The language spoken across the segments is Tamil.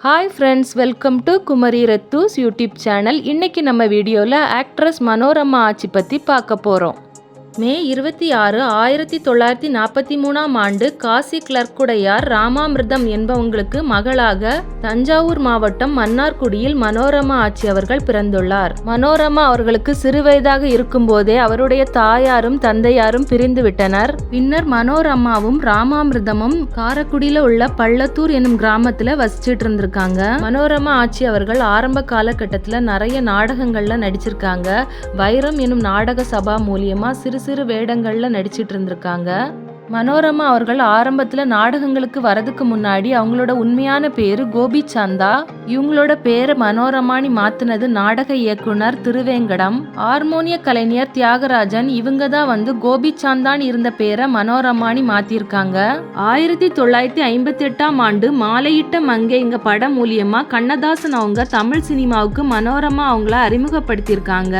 Hi friends welcome to Kumari ரத்தூஸ் YouTube channel இன்னைக்கு நம்ம வீடியோவில் ஆக்ட்ரஸ் மனோரமா ஆச்சி பற்றி பார்க்க போகிறோம் மே இருபத்தி ஆறு ஆயிரத்தி தொள்ளாயிரத்தி நாற்பத்தி மூணாம் ஆண்டு காசி கிளர்க்குடையார் ராமாமிர்தம் என்பவங்களுக்கு மகளாக தஞ்சாவூர் மாவட்டம் மன்னார்குடியில் மனோரமா ஆட்சி அவர்கள் பிறந்துள்ளார். மனோரமா அவர்களுக்கு சிறுவயதாக இருக்கும்போதே அவருடைய தாயாரும் தந்தையாரும் பிரிந்து விட்டனர் பின்னர் மனோரமாவும் ராமாமிர்தமும் காரக்குடியில உள்ள பள்ளத்தூர் எனும் கிராமத்துல வசிச்சிட்டு இருந்திருக்காங்க மனோரமா ஆட்சி அவர்கள் ஆரம்ப காலகட்டத்துல நிறைய நாடகங்கள்ல நடிச்சிருக்காங்க. வைரம் எனும் நாடக சபா மூலியமா சிறு சிறு வேடங்களில் நடிச்சிட்டு இருந்திருக்காங்க. மனோரமா அவர்கள் ஆரம்பத்தில் நாடகங்களுக்கு வரதுக்கு முன்னாடி அவங்களோட உண்மையான பேரு கோபி சந்தா. இவங்களோட பேரை மனோரமானி மாத்தினது நாடக இயக்குனர் திருவேங்கடம். ஹார்மோனிய கலைஞர் தியாகராஜன் இவங்க தான் வந்து கோபி சாந்தான் இருந்த பேரை மனோரமானி மாத்திருக்காங்க. ஆயிரத்தி தொள்ளாயிரத்தி ஐம்பத்தி எட்டாம் ஆண்டு மாலையிட்ட மங்கைங்க படம் மூலியமா கண்ணதாசன் அவங்க தமிழ் சினிமாவுக்கு மனோரமா அவங்கள அறிமுகப்படுத்தியிருக்காங்க.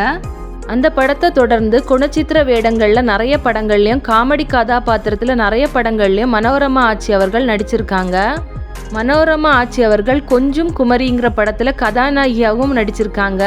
அந்த படத்தை தொடர்ந்து குணச்சித்திர வேடங்களில் நிறைய படங்கள்லையும் காமெடி கதாபாத்திரத்தில் நிறைய படங்கள்லையும் மனோரமா ஆச்சி அவர்கள் நடிச்சிருக்காங்க. மனோரமா ஆச்சி அவர்கள் கொஞ்சம் குமரிங்கிற படத்தில் கதாநாயகியாகவும் நடிச்சிருக்காங்க.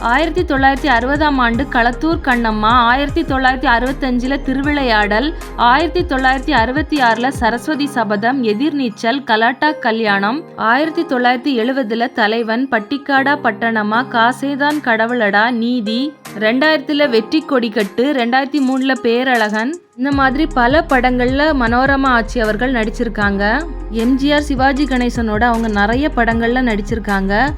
ஆயிரத்தி தொள்ளாயிரத்தி அறுபதாம் ஆண்டு களத்தூர் கண்ணம்மா ஆயிரத்தி தொள்ளாயிரத்தி அறுபத்தஞ்சில் திருவிளையாடல் ஆயிரத்தி தொள்ளாயிரத்தி அறுபத்தி ஆறில் சரஸ்வதி சபதம் எதிர்நீச்சல் கலாட்டா கல்யாணம் ஆயிரத்தி தொள்ளாயிரத்தி எழுவதில் தலைவன் பட்டிக்காடா பட்டணமா காசேதான் கடவுளடா நீதி ரெண்டாயிரத்தில் வெற்றி கொடிக்கட்டு ரெண்டாயிரத்தி மூணில் பேரழகன். இந்த மாதிரி பல படங்களில் மனோரமா ஆட்சி அவர்கள் நடிச்சிருக்காங்க. எம்ஜிஆர் சிவாஜி கணேசனோட அவங்க நிறைய படங்களில் நடிச்சிருக்காங்க.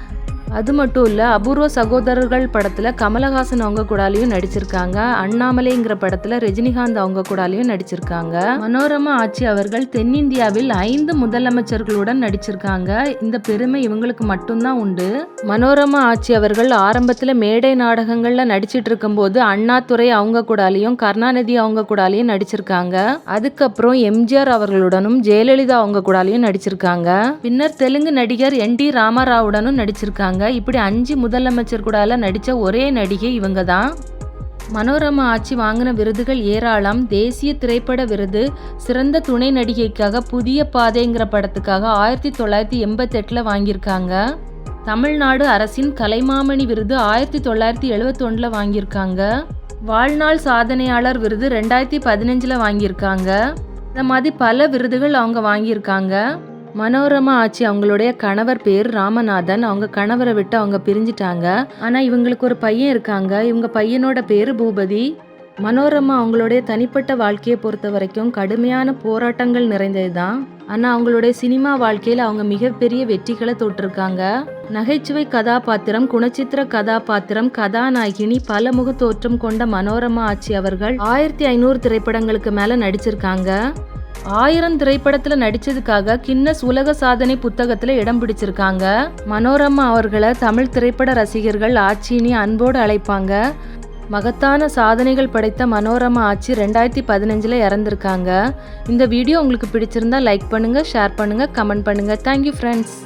அது மட்டும் இல்லை அபூர்வ சகோதரர்கள் படத்தில் கமலஹாசன் அவங்க கூடாலையும் நடிச்சிருக்காங்க. அண்ணாமலைங்கிற படத்தில் ரஜினிகாந்த் அவங்க கூடாலையும் நடிச்சிருக்காங்க. மனோரமா ஆட்சி அவர்கள் தென்னிந்தியாவில் ஐந்து முதலமைச்சர்களுடன் நடிச்சிருக்காங்க. இந்த பெருமை இவங்களுக்கு மட்டும்தான் உண்டு. மனோரமா ஆட்சி அவர்கள் ஆரம்பத்தில் மேடை நாடகங்களில் நடிச்சிட்டு இருக்கும்போது அண்ணாதுரை அவங்க கூடாலையும் கருணாநிதி அவங்க கூடாலையும் நடிச்சிருக்காங்க. அதுக்கப்புறம் எம்ஜிஆர் அவர்களுடனும் ஜெயலலிதா அவங்க கூடாலையும் நடிச்சிருக்காங்க. பின்னர் தெலுங்கு நடிகர் என் டி ராமராவுடனும் நடிச்சிருக்காங்க. இப்படி அஞ்சு முதலமைச்சர் கூடால நடித்த ஒரே நடிகை இவங்க தான் மனோரமா ஆட்சி வாங்கின விருதுகள் ஏராளம். தேசிய திரைப்பட விருது சிறந்த துணை நடிகைக்காக புதிய பாதைங்கிற படத்துக்காக ஆயிரத்தி தொள்ளாயிரத்தி எண்பத்தெட்டில் வாங்கியிருக்காங்க. தமிழ்நாடு அரசின் கலைமாமணி விருது ஆயிரத்தி தொள்ளாயிரத்தி எழுபத்தொன்னில் வாங்கியிருக்காங்க. வாழ்நாள் சாதனையாளர் விருது ரெண்டாயிரத்தி பதினஞ்சில் வாங்கியிருக்காங்க. இந்த மாதிரி பல விருதுகள் அவங்க வாங்கியிருக்காங்க. மனோரமா ஆச்சி. அவங்களுடைய கணவர் பேர் ராமநாதன். அவங்க கணவரை விட்டு அவங்க பிரிஞ்சிட்டாங்க. ஆனால் இவங்களுக்கு ஒரு பையன் இருக்காங்க. இவங்க பையனோட பேர் பூபதி. மனோரமா அவங்களுடைய தனிப்பட்ட வாழ்க்கையை பொறுத்த வரைக்கும் கடுமையான போராட்டங்கள் நிறைந்தது தான் ஆனால் அவங்களுடைய சினிமா வாழ்க்கையில் அவங்க மிகப்பெரிய வெற்றிகளை தொட்டிருக்காங்க. நகைச்சுவை கதாபாத்திரம் குணச்சித்திர கதாபாத்திரம் கதாநாயகினி பலமுக தோற்றம் கொண்ட மனோரமா ஆச்சி அவர்கள் ஆயிரத்தி ஐநூறு திரைப்படங்களுக்கு மேலே நடிச்சிருக்காங்க. ஆயிரம் திரைப்படத்துல நடிச்சதுக்காக கின்னஸ் உலக சாதனை புத்தகத்துல இடம் பிடிச்சிருக்காங்க. மனோரமா அவர்களை தமிழ் திரைப்பட ரசிகர்கள் ஆட்சினி அன்போடு அழைப்பாங்க. மகத்தான சாதனைகள் படைத்த மனோரமா ஆட்சி ரெண்டாயிரத்தி பதினஞ்சில் இறந்துருக்காங்க. இந்த வீடியோ உங்களுக்கு பிடிச்சிருந்தா லைக் பண்ணுங்கள் ஷேர் பண்ணுங்கள் கமெண்ட் பண்ணுங்கள் தேங்க்யூ ஃப்ரெண்ட்ஸ்